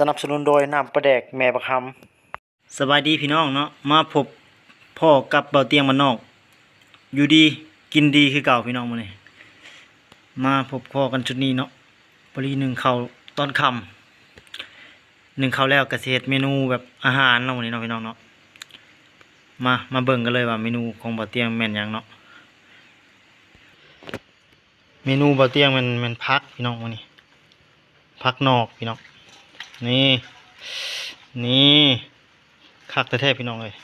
สนับสนุนโดยน้ำประแดกแม่ประคำสบายดีพี่น้องเนาะมาพบพ่อกับเบาเตียงมันนอก อยู่ดีกินดีคือเก่าพี่น้องมื้อนี้มาพบพ่อกันชุดนี้เนาะพอดีหนึ่งเขาวตอนคำหนึ่งเขาวแล้วกเกษตรเมนูแบบอาหารเนาะวันนี้เนาะพี่น้องเนาะมามาเบิ่งกันเลยว่าเมนูของเบาเตียงแม่นยังเนาะเมนูเบาเตียงมันมันพักพี่น้องวันนี้พักนอกพี่น้อง นี่ นี่คักแท้ๆพี่น้องเลย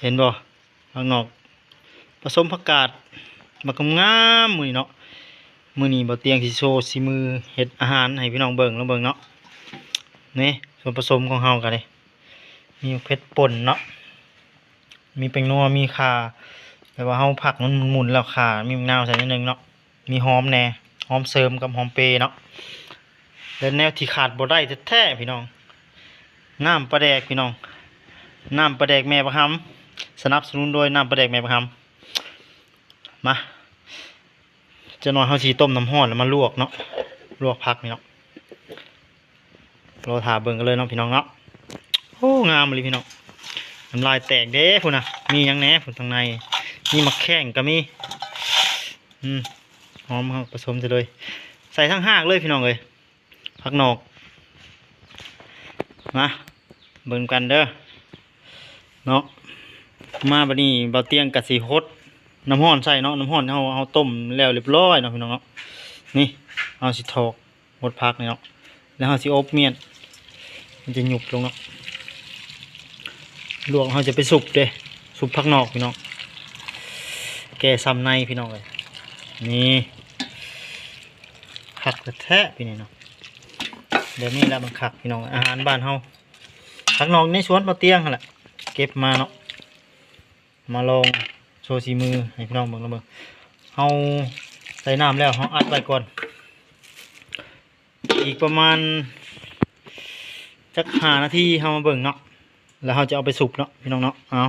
เห็นบ่พักนอกผสมผักกาดมากงามมือเนาะมือนี้บ่เตียงสิโชว์สีมือเฮ็ดอาหารให้พี่น้องเบิ่งแล้วเบิ่งเนาะนี่ส่วนผสมของเฮากันเลยมีเผ็ดป่นเนาะมีแป้งนัวมีข่าแบบว่าเฮาผักมันหมุนแล้วข่ามีมะนาวใส่นิดนึงเนาะมีหอมแน่หอมเสริมกับหอมเปรย์เนาะ และแนวที่ขาดบ่ได้แท้ๆพี่น้องน้ำปลาแดกพี่น้องน้ำปลาแดกแม่ประคำสนับสนุนโดยน้ำปลาแดกแม่ประคำมาจะนอนเฮาสีต้มน้ำห้อนแล้วมาลวกเนาะลวกพักนี่เนาะเราถาเบิ่งกันเลยเนาะพี่น้องเนาะโอ้งามเลยพี่น้องน้ำลายแตกเด้พุ่นนะมียังแหน่พุ่นทางในมีมะแข้งก็มีอืมหอมผสมไปเลย ใส่ทั้งห้ากเลยพี่น้องเลย พักนอกมาเบิ่งกันเด้อเนาะมาบัดนี้เบาเตียงกะสีฮดน้ำห้อนใส่เนาะน้ำห้อนเฮาเฮาต้มแล้วเรียบร้อยเนาะพี่น้องเนาะนี่เอาสิถอกหมดพักเนาะแล้วเฮาสิอบเมียนมันจะหยุบลงเนาะลวกเฮาจะไปสุกเด้สุกพักนอกพี่น้องแกซ้ำในพี่น้องเลยนี่ขักแท้ๆพี่นี่เนาะ เดี๋ยวนี้แหละมันขักพี่น้องอาหารบ้านเฮาผักนอกในสวนปลาเตียงกันแหละเก็บมาเนาะมาลองโชว์สีมือให้พี่น้องเบิ่งล้วเบิ่งเฮาใส่น้ำแล้วเฮาอัดไว้ก่อน อีกประมาณจักหานาทีเฮามาเบิ่งเนาะแล้วเฮาจะเอาไปสุกเนาะพี่น้องเนาะเอา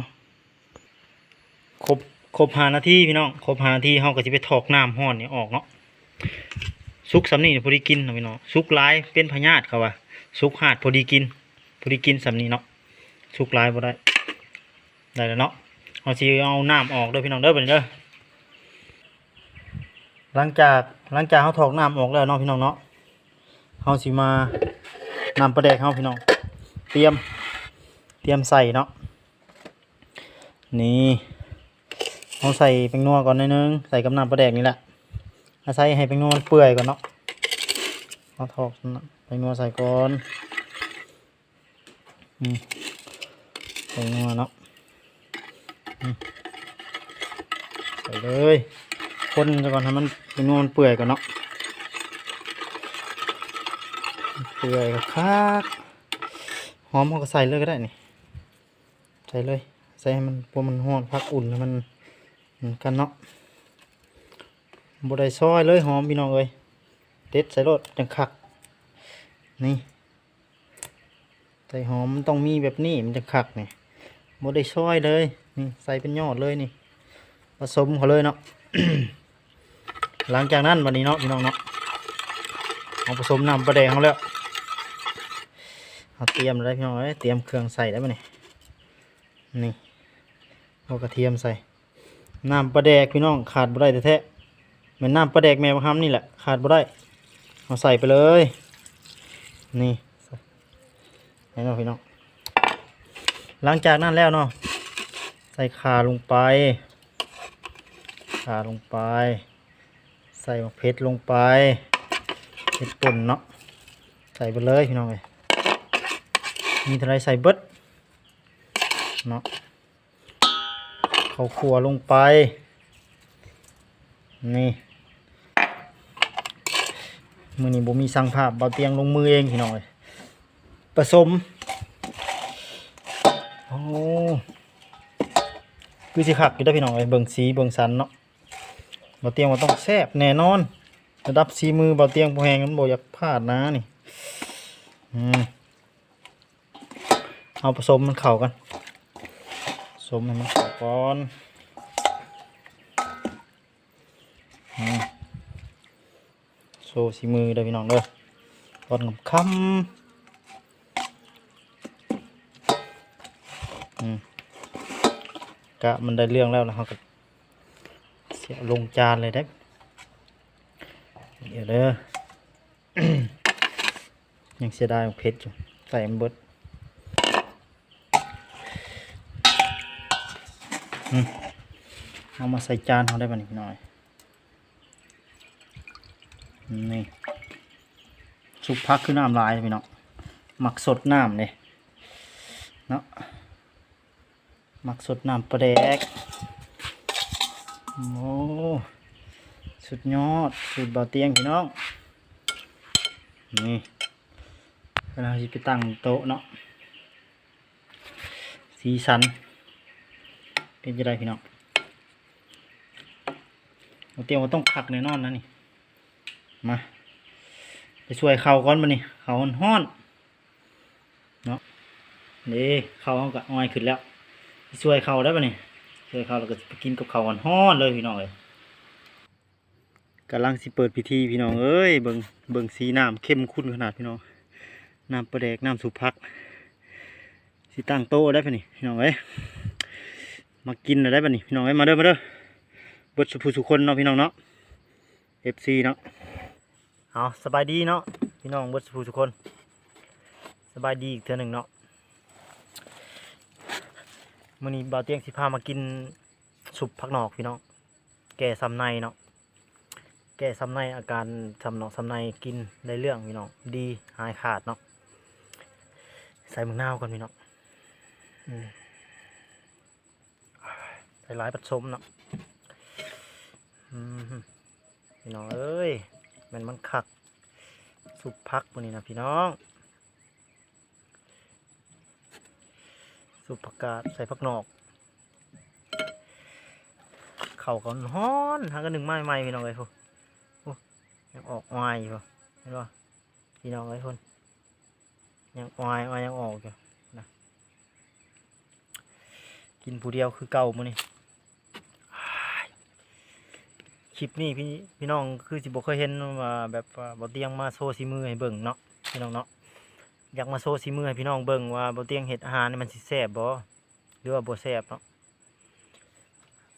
ครบครบหานาทีพี่น้องครบหานาทีเฮาก็จะไปถอกน้ำห้อนนี่ออกเนาะ สุกสำนีพอดีกินเนาะพี่น้องสุกลายเป็นพยาธิเขาว่าสุกหาดพอดีกินพอดีกินสำนีเนาะสุกลายบ่ได้ได้แล้วเนาะเอาสิเอาน้ำออกเด้อพี่น้องเด้อเป็นเด้อหลังจากหลังจากเขาถอกน้ำออกแล้วเนาะพี่น้องเนาะเขาสิมานำปลาแดกเขาพี่น้อง เตรียมเตรียมใส่เนาะนี่เขาใส่แป้งนัวก่อนนิดนึงใส่กับน้ำปลาแดกนี่แหละ อาศัยให้เป็นนวลเปื่อยก่อนเนาะเอาทอกเป็นนวลใส่ก่อนอืมเป็นนวลเนาะใส่เลยคนจะก่อนให้มันเป็นนวลเปื่อยก่อนเนาะเปื่อยกับคักหอมเขาก็ใส่เลยก็ได้นี่ใส่เลยใส่ให้มันพวมันห้อนพักอุ่นให้มันกันเนาะ บดได้ซอยเลยหอมพี่น้องเอ้ยเด็ดใส่รสจังคัก นี่ใส่หอมมันต้องมีแบบนี้มันจะคักนี่บดได้ซอยเลยนี่ใส่เป็นยอดเลยนี่ ผสมเขาเลยเนาะ หลังจากนั้นวันนี้เนาะพี่น้องเนาะเอาผสมน้ำปลาแดงเขาแล้วเอาเตรียมเลยพี่น้องเอ้ยเตรียมเครื่องใส่ได้ไหมนี่นี่เอากระเทียมใส่น้ำปลาแดกพี่น้องขาดบ่ได้แท้ๆ มือนน้ำปลาแดกแมวฮัมนี่แหละขาดบ่ได้เอาใส่ไปเลย นี่ให้น้องพี่น้องหลังจากนั้นแล้วเนาะใส่ขาลงไป ขาลงไป ใส่เพ็ดลงไปเพ็ดป่นเนาะใส่ไปเลยพี่น้องเลยมีเท่าไรใส่เบิดเนาะเขาขัวลงไป นี่ มือนี้บ่มีสั่งภาพเบาเตียงลงมือเองพี่น้องเลยผสมโอ้คือสิคักอยู่ได้พี่น้องเลยเบิ่งสีเบิ่งสันเนาะเบาเตียงว่าต้องแซ่บแน่นอนระดับสีมือเบาเตียงบ่แหงมันบ่อยากพลาดนะนี่อืมเอาผสมมันเข้ากันผสมให้มันเข้าก่อนอืม ซสีมือเด้อพี่น้องเด้อตอนค่ำอืมกะมันได้เรื่องแล้วนะเขาก็เสียลงจานเลยได้เดี๋ยวเด้อยังเสียดายของเพชรอยู่ใส่เบิดอืมเอามาใส่จานเขาได้ป่ะนิดหน่อย นี่สุกพักคือน้ำลายพี่น้องหมักสดน้ำเลยเนาะหมักสดน้ำปลาแดกโอ้สุดยอดสุดเบาเตียงพี่น้องนี่เวลาที่ไปตั้งโต๊ะเนาะสีสันเป็นจะได้พี่น้องเบาเตียงว่าต้องคักแน่นอนนะนี่ มาไปช่วยเขาก่อนมานี่เขาห้อนเนาะนี่เขาเอากะอ้อยขึ้นแล้วไปช่วยเขาได้ปะนี่ช่วยเขาแล้วก็ไปกินกับเขาห้อนเลยพี่น้องเลยกำลังสิเปิดพิธีพี่น้องเอ้ยเบิงเบิงสีน้ำเข้มข้นขนาดพี่น้องน้ำปลาแดกน้ำสุพักสิตั้งโต๊ะได้ปะนี่พี่น้องเอ้ยมากินได้ปะนี่พี่น้องเอ้ยมาเด้อมาเด้อเบิดสุภูสุคนเนาะพี่น้องเนาะ FC เนาะ เอาสบายดีเนาะพี่น้องเบิดสุภูทุกคน สบายดีอีกเทื่อหนึ่งเนาะมื้อนี้บ่าวเตียงสิพามากินสุปผักนอกพี่น้องแก่ซ้ำในเนาะแก่ซ้ำในอาการซ้ำนอกซ้ำในกินได้เรื่องพี่น้องดีหายขาดเนาะใส่มะนาวก่อนพี่น้องอืมใส่หลายผสมเนาะพี่น้องเอ้ย มันมันคัก สุปพักวันนี้นะพี่น้อง สุปผักกาดใส่ผักนอก เข่ากันฮ้อนหากันหนึ่งไม้ไม้พี่น้องเลยพูยังออกวายอยู่เห็นป่พี่น้องเลยพุ่นยังวายวายยังออกอยู่นะกินผู้เดียวคือเก่ามื้อนี้ คลิปนี้พี่พี่น้องคือสิบเคยเห็นว่าแบบว่าบ่เตียงมาโซซีมือให้เบิ่งเนาะพี่น้องเนาะอยากมาโซซีมือให้พี่น้องเบิ่งว่าบ่เตียงเฮ็ดอาหารนี่มันสิแซ่บบ่หรือว่าบ่แซ่บเนาะ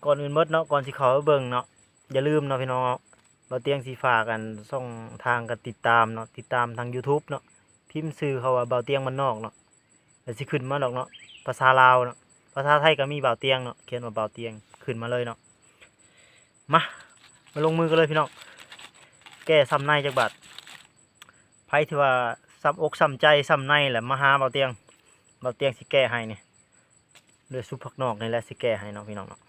ก่อนอื่นมดเนาะก่อนสิเขาเบิ่งเนาะอย่าลืมเนาะพี่น้องบ่เตียงสิฝากันช่องทางกันติดตามเนาะติดตามทาง YouTube เนาะพิมพ์ชื่อเขาว่าเบาเตียงมันนอกเนาะแล้วสิขึ้นมาดอกเนาะภาษาลาวเนาะภาษาไทยก็มีเบาเตียงเนาะเขียนว่าเบาเตียงขึ้นมาเลยเนาะมา มาลงมือกันเลยพี่น้อง แก้ซ้ำในจากบาดไพ่ที่ว่าซ้ำอกซ้ำใจซ้ำในแหละมาหาเบาเตียงเบาเตียงสิแก้ให้เนี่ยเดือซุปผักนอกนี่แหละสิแก้ให้เนาะพี่น้องเนาะ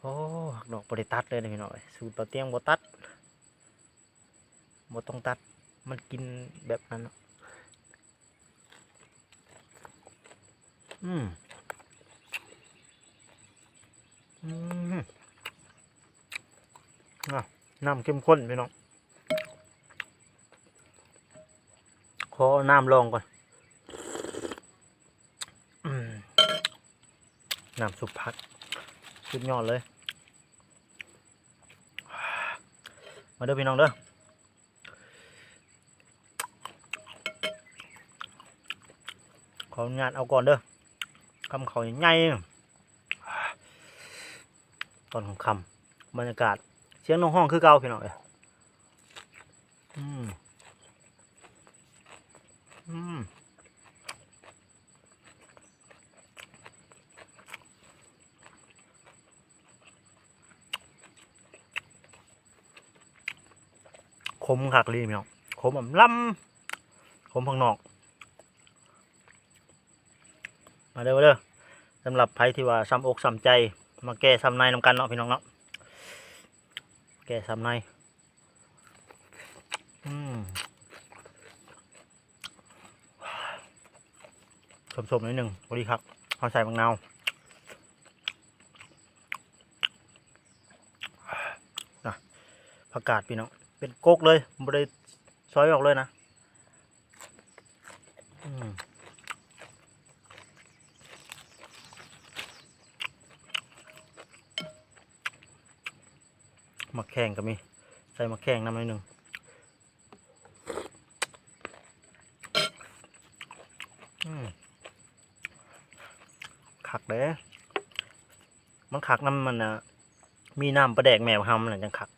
โอ้ผักนอกบริตัดเลยนะพี่น้องสูตรเบาเตียงบ่ตัดบ่ต้องตัดมันกินแบบนั้นเนาะอืมอืม น้ำเข้มข้นพี่น้องขอน้ำลองก่อนน้ำสุปผักสุดยอดเลย มาเด้อพี่น้องเด้อขออนุญาตเอาก่อนเด้อคำเขาใหญ่ตอนของคำบรรยากาศ สียงน้องห้องคือเก่าพี่น้องเอ้ยอืมอืมขมคักเลยพี่น้องขมแบบล้ำขมพังนอก มาเด้อมาเด้อสำหรับไผที่ว่าซ้ำอกซ้ำใจ มาแก้ซ้ำในนำกันเนาะพี่น้องเนาะ แกะสำในอืมสมๆนิดหนึ่งพอดีครับเอาใส่บางนาวนะผักกาดพี่น้องเป็นโกกเลยบริซอยออกเลยนะอืมมะแข่งก็มี ใส่มะแข่งน้ำหน่อยหนึ่งอืมคักเด้มันคักน้ำมันนะมีน้ำประแดกแมวหำน่ะจังคัก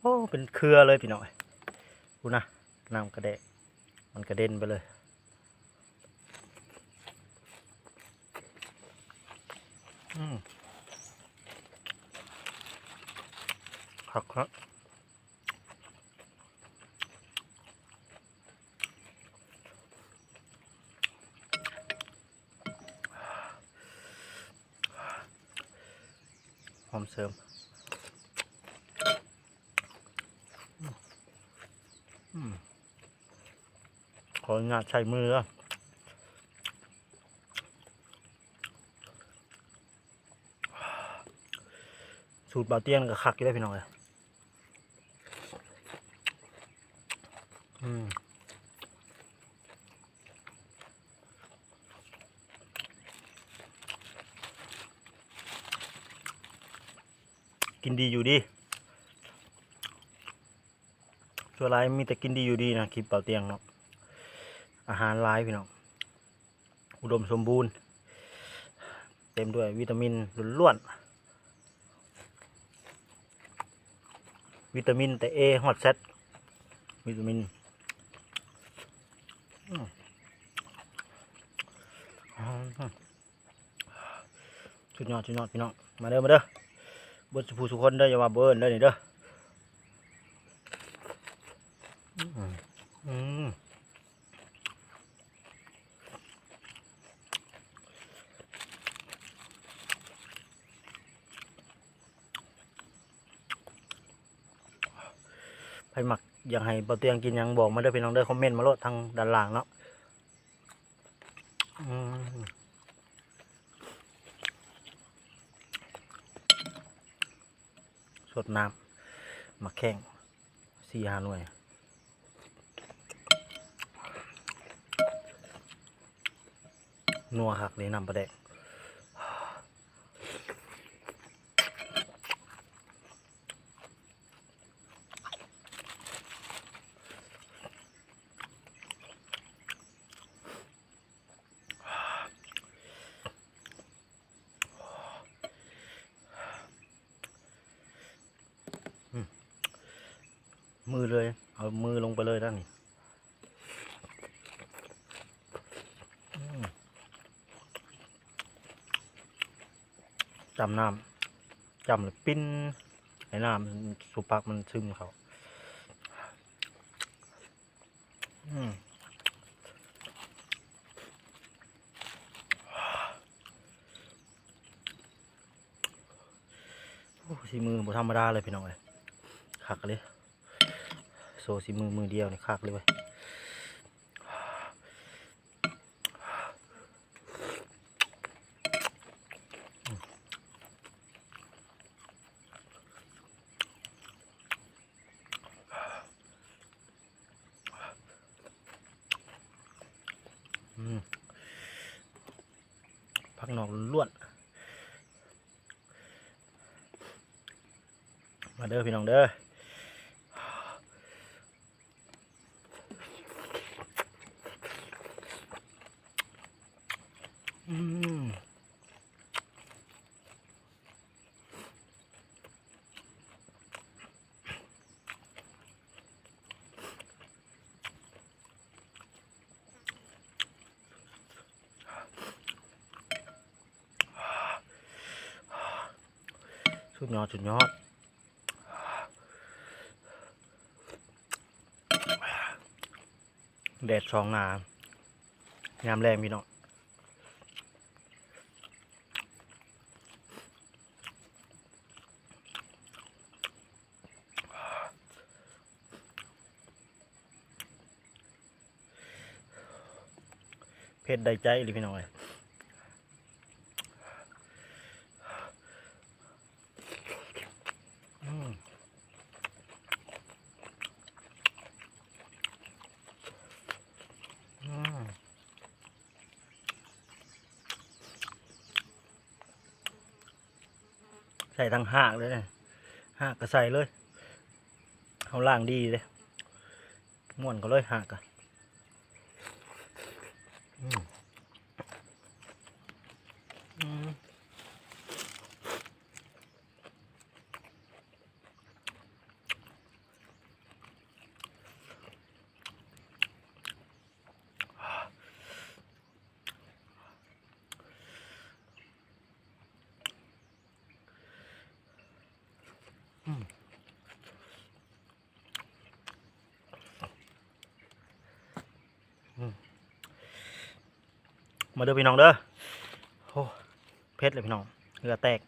โอ้ เป็นเครือเลยพี่หน้อยดูนะน้ำกระเดะมันกระเด็นไปเลยอืม คักครับหอมเสริมขออนุญาตใช้มืออะสูตรบาเตี้ยนกับคักอยู่ได้พี่น้องเลยอืม กินดีอยู่ดีส่วนไรมีแต่กินดีอยู่ดีนะคลิปเป่าเตียงเนาะอาหารร้ายพี่น้องอุดมสมบูรณ์ เต็มด้วยวิตามินล้วนวิตามินแต่เอฮอตเซตวิตามิน อืมอ่าสุดยอดสุดยอดพี่น้องมาเด้อมาเด้อเบิร์ดสุภูสุคนเด้ออย่าว่าเบิร์นเด้อนี่เด้ออืมใครหมัก อยากให้เบาเตียงกินยังบอกมาเด้พี่น้องเด้คอมเมนต์มาโลดทางด้านล่างเนาะสดน้ำมาแข้งสี่ห้าหน่วยนัวคักเลยนำประเดกอืมมือเลย เอามือลงไปเลยด้านนี้ จำน้ำจำเลยปิ้นไอ้น้ำสุปักมันซึมเขาอืมโอ้สีมือบธรรมดาเลยพี่น้องเลยคักเลย โซสีมือมือเดียวนี่คักเลยเว้ย อืม พักนอกล้วนมาเด้อพี่น้องเด้ออืม สุดยอดสุดยอดแดดสองหนางามแรงพี่น้องเพชรได้ใจเลยพี่น้องเอ้ยอืมอืม ใส่ทั้งหากเลยนี่ยหากก็ใส่เลย เอาล่างดีเลย ม่วนก็เลยหากอะ มาเด้อพี่น้องเด้อโอ้เพชรเลยพี่น้องเหงื่อแตก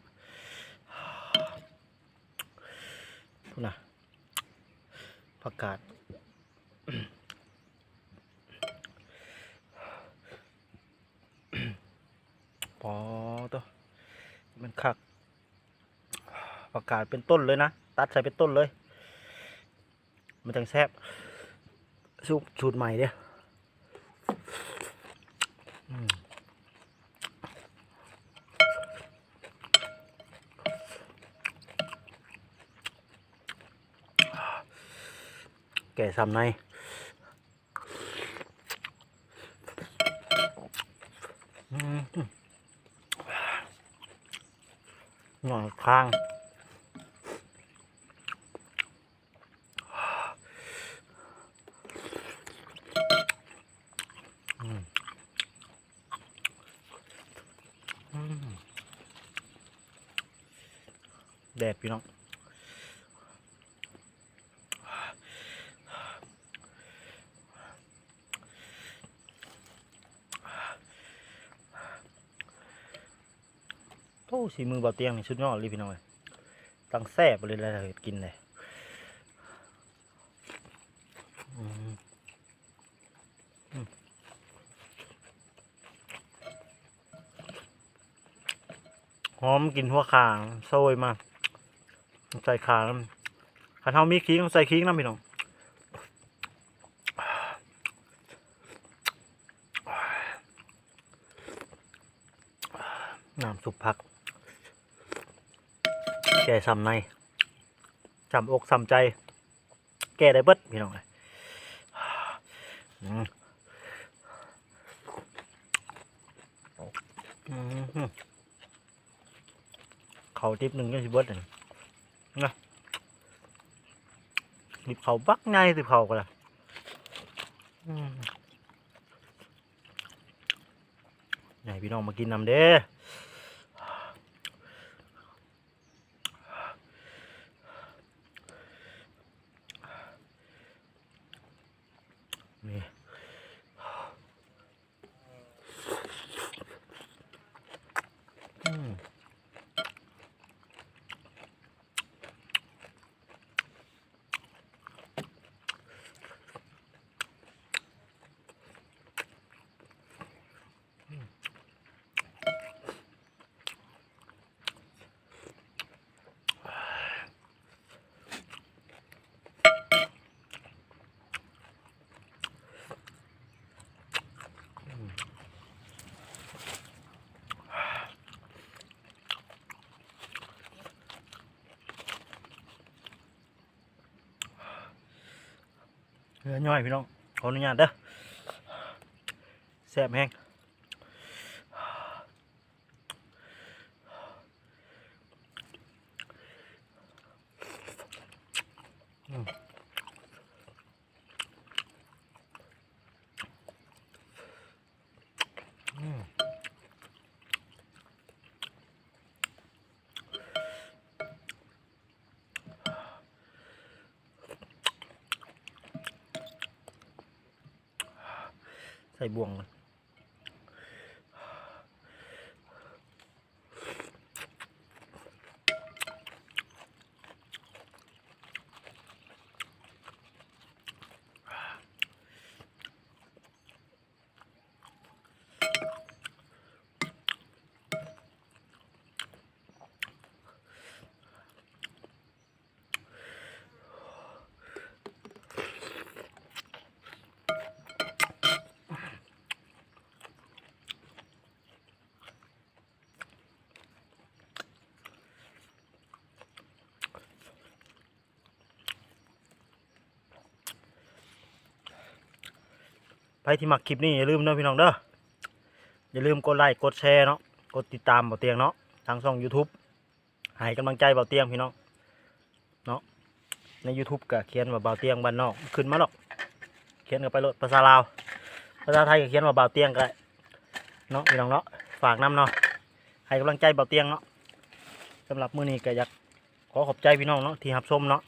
พูดนะผักกาดปอตัวมันคักผักกาดเป็นต้นเลยนะ ตัดใส่เป็นต้นเลย มันจังแซ่บสูตรใหม่เด้ออื แก่ซ้ำในหน่อยข้างแดดพี่น้อง โอ้สีมือเบาเตียงนี่สุดยอดเลยพี่น้องเลยตั้งแซ่บเลยแล้วกินเลยหอมกินหัวขางโซยมา ใส่ขาน้ำขันเทามีขิงต้งใส่ขิงน้ำพี่น้องน้ำสุปผัก แก่ซ้ำในจำอกซ้ำใจ แก่ได้เบิดพี่น้องเลยเขาทิปหนึ่งก็สิเบิดหนึ่งนะดิบเขาบักไง่ายสิบเขาก็ละไหนพี่น้องมากินนำเด้อ นี่ ย่อยพี่น้องขออนุญาตเด้อแซ่บแห้งอืมอืม ใส่บ่วงมัน รที่มักคลิปนี้อย่าลืมเด้อพี่น้องเด้ออย่าลืมกดไลค์กดแชร์เนาะกดติดตามเบาเตียงเนาะทางช่อง YouTube ให้กำลังใจเบาเตียงพี่น้องเนาะใน YouTube ก็เขียนว่าเบาเตียงบ้านนอกขึ้นมาหรอก เขียนกันไปโลดภาษาลาวภาษาไทยก็เขียนว่าเบาเตียงก็ได้เนาะพี่น้องเนาะฝากน้ำเนาะให้กำลังใจเบาเตียงเนาะสำหรับมื้อนี้ก็อยากขอขอบใจพี่น้องเนาะที่รับชมเนาะ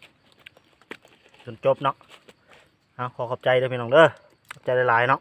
จนจบเนาะขอขอบใจเด้อพี่น้องเด้อ ใจหลายเนาะ